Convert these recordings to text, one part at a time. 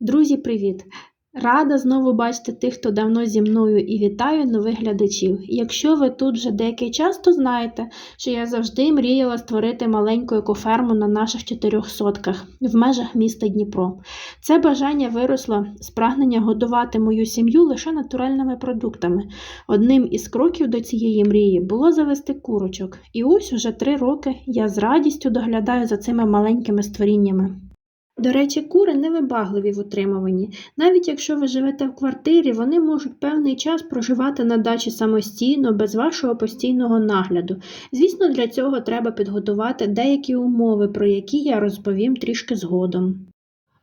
Друзі, привіт! Рада знову бачити тих, хто давно зі мною, і вітаю нових глядачів. Якщо ви тут вже деякий час, то знаєте, що я завжди мріяла створити маленьку екоферму на наших чотирьох сотках в межах міста Дніпро. Це бажання виросло з прагнення годувати мою сім'ю лише натуральними продуктами. Одним із кроків до цієї мрії було завести курочок. І ось уже три роки я з радістю доглядаю за цими маленькими створіннями. До речі, кури невибагливі в утримуванні. Навіть якщо ви живете в квартирі, вони можуть певний час проживати на дачі самостійно, без вашого постійного нагляду. Звісно, для цього треба підготувати деякі умови, про які я розповім трішки згодом.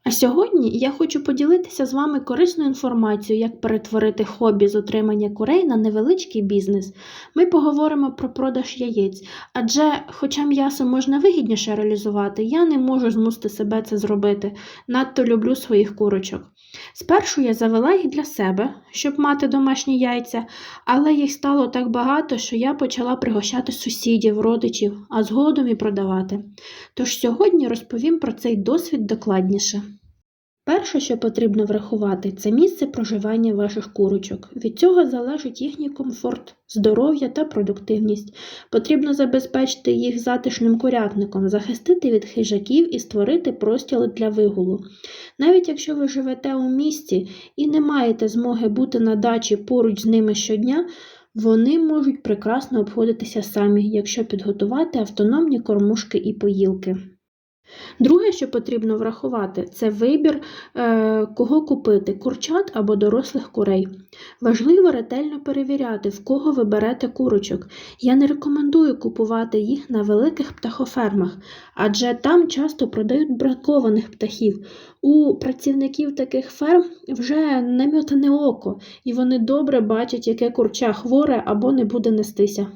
А сьогодні я хочу поділитися з вами корисною інформацією, як перетворити хобі з утримання курей на невеличкий бізнес. Ми поговоримо про продаж яєць, адже, хоча м'ясо можна вигідніше реалізувати, я не можу змусити себе це зробити. Надто люблю своїх курочок. Спершу я завела їх для себе, щоб мати домашні яйця, але їх стало так багато, що я почала пригощати сусідів, родичів, а згодом і продавати. Тож сьогодні розповім про цей досвід докладніше. Перше, що потрібно врахувати, це місце проживання ваших курочок. Від цього залежить їхній комфорт, здоров'я та продуктивність. Потрібно забезпечити їх затишним курятником, захистити від хижаків і створити простіл для вигулу. Навіть якщо ви живете у місті і не маєте змоги бути на дачі поруч з ними щодня, вони можуть прекрасно обходитися самі, якщо підготувати автономні кормушки і поїлки. Друге, що потрібно врахувати, це вибір, е, кого купити курчат або дорослих курей. Важливо ретельно перевіряти, в кого ви берете курочок. Я не рекомендую купувати їх на великих птахофермах, адже там часто продають бракованих птахів. У працівників таких ферм вже намітане око, і вони добре бачать, яке курча хворе або не буде нестися.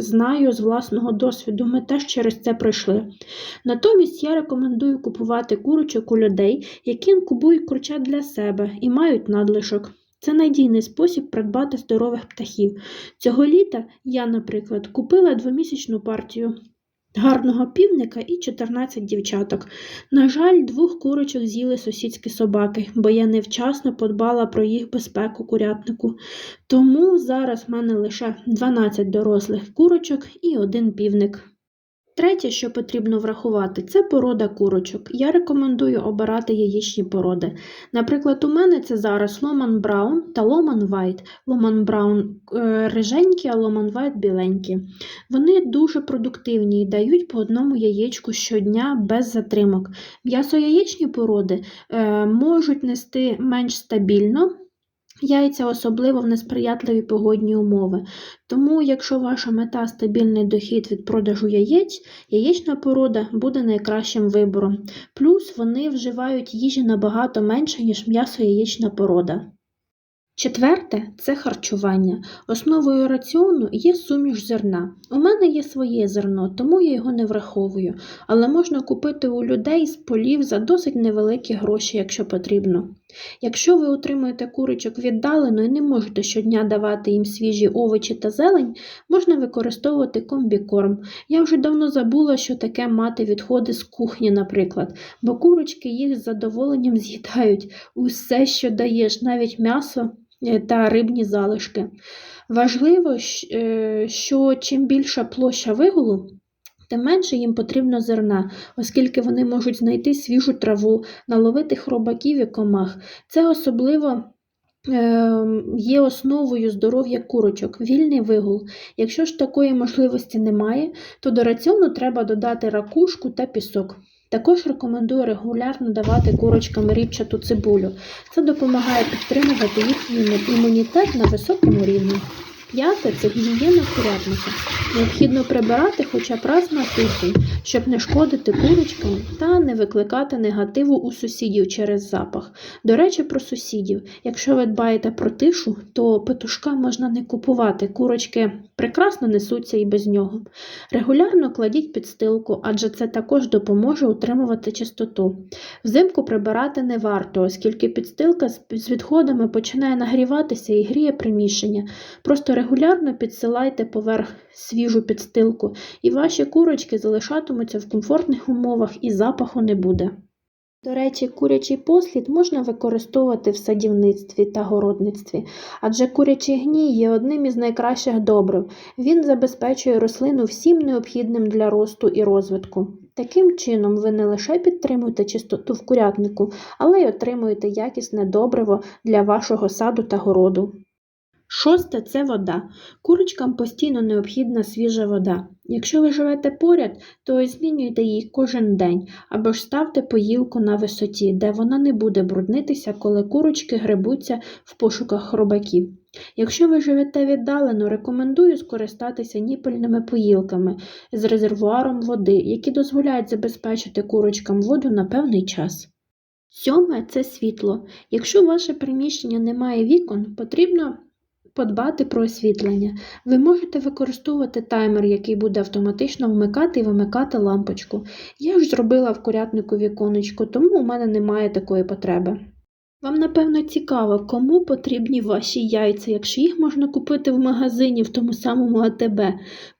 Знаю з власного досвіду, ми теж через це пройшли. Натомість я рекомендую купувати курочок у людей, які інкубують курчат для себе і мають надлишок. Це надійний спосіб придбати здорових птахів. Цього літа я, наприклад, купила двомісячну партію гарного півника і 14 дівчаток. На жаль, двох курочок з'їли сусідські собаки, бо я невчасно подбала про їх безпеку курятнику. Тому зараз в мене лише 12 дорослих курочок і один півник. Третє, що потрібно врахувати, це порода курочок. Я рекомендую обирати яєчні породи. Наприклад, у мене це зараз Ломан Браун та Ломан Вайт. Ломан Браун е, риженькі, а Ломан Вайт біленькі. Вони дуже продуктивні і дають по одному яєчку щодня без затримок. М'ясо-яєчні породи е, можуть нести менш стабільно. Яйця особливо в несприятливі погодні умови. Тому, якщо ваша мета стабільний дохід від продажу яєць, яєчна порода буде найкращим вибором. Плюс вони вживають їжі набагато менше, ніж м'ясо-яєчна порода. Четверте це харчування. Основою раціону є суміш зерна. У мене є своє зерно, тому я його не враховую, але можна купити у людей з полів за досить невеликі гроші, якщо потрібно. Якщо ви утримуєте курочок віддалено і не можете щодня давати їм свіжі овочі та зелень, можна використовувати комбікорм. Я вже давно забула, що таке мати відходи з кухні, наприклад, бо курочки їх з задоволенням з'їдають усе, що даєш, навіть м'ясо е, та рибні залишки. Важливо, е, що чим більша площа вигулу, тим менше їм потрібно зерна, оскільки вони можуть знайти свіжу траву, наловити хробаків і комах. Це особливо ем, є основою здоров'я курочок, вільний вигул. Якщо ж такої можливості немає, то до раціону треба додати ракушку та пісок. Також рекомендую регулярно давати курочкам ріпчату цибулю. Це допомагає підтримувати їхній імунітет на високому рівні. П'яте це гігієна курятника. Необхідно прибирати хоча б раз на тиждень, щоб не шкодити курочкам та не викликати негативу у сусідів через запах. До речі, про сусідів. Якщо ви дбаєте про тишу, то петушка можна не купувати. Курочки прекрасно несуться і без нього. Регулярно кладіть підстилку, адже це також допоможе утримувати чистоту. Взимку прибирати не варто, оскільки підстилка з відходами починає нагріватися і гріє приміщення. Просто регулярно підсилайте поверх свіжу підстилку, і ваші курочки залишатимуться в комфортних умовах і запаху не буде. До речі, курячий послід можна використовувати в садівництві та городництві, адже курячий гній є одним із найкращих добрив. Він забезпечує рослину всім необхідним для росту і розвитку. Таким чином, ви не лише підтримуєте чистоту в курятнику, але й отримуєте якісне добриво для вашого саду та городу. Шосте це вода. Курочкам постійно необхідна свіжа вода. Якщо ви живете поряд, то змінюйте її кожен день або ж ставте поїлку на висоті, де вона не буде бруднитися, коли курочки грибуться в пошуках хробаків. Якщо ви живете віддалено, рекомендую скористатися ніпельними поїлками з резервуаром води, які дозволяють забезпечити курочкам воду на певний час. Сьоме це світло. Якщо ваше приміщення не має вікон, потрібно подбати про освітлення. Ви можете використовувати таймер, який буде автоматично вмикати і вимикати лампочку. Я ж зробила в курятнику віконечко, тому у мене немає такої потреби. Вам, напевно, цікаво, кому потрібні ваші яйця, якщо їх можна купити в магазині в тому самому АТБ.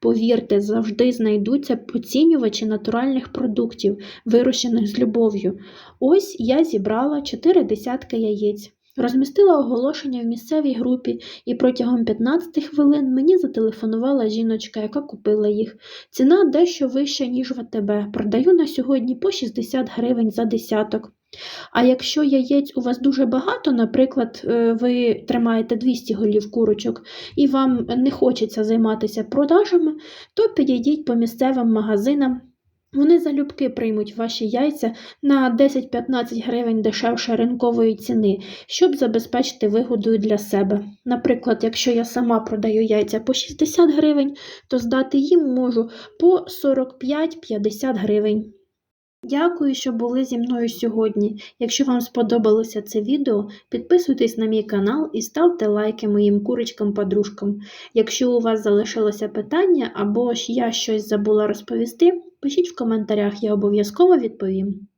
Повірте, завжди знайдуться поцінювачі натуральних продуктів, вирощених з любов'ю. Ось я зібрала 4 десятки яєць. Розмістила оголошення в місцевій групі, і протягом 15 хвилин мені зателефонувала жіночка, яка купила їх. Ціна дещо вища, ніж в АТБ. Продаю на сьогодні по 60 гривень за десяток. А якщо яєць у вас дуже багато, наприклад, е, ви тримаєте 200 голів курочок і вам не хочеться займатися продажами, то підійдіть по місцевим магазинам. Вони залюбки приймуть ваші яйця на 10-15 гривень дешевше ринкової ціни, щоб забезпечити вигодою для себе. Наприклад, якщо я сама продаю яйця по 60 гривень, то здати їм можу по 45-50 гривень. Дякую, що були зі мною сьогодні. Якщо вам сподобалося це відео, підписуйтесь на мій канал і ставте лайки моїм курочкам-подружкам. Якщо у вас залишилося питання або ж я щось забула розповісти, пишіть в коментарях, я обов'язково відповім.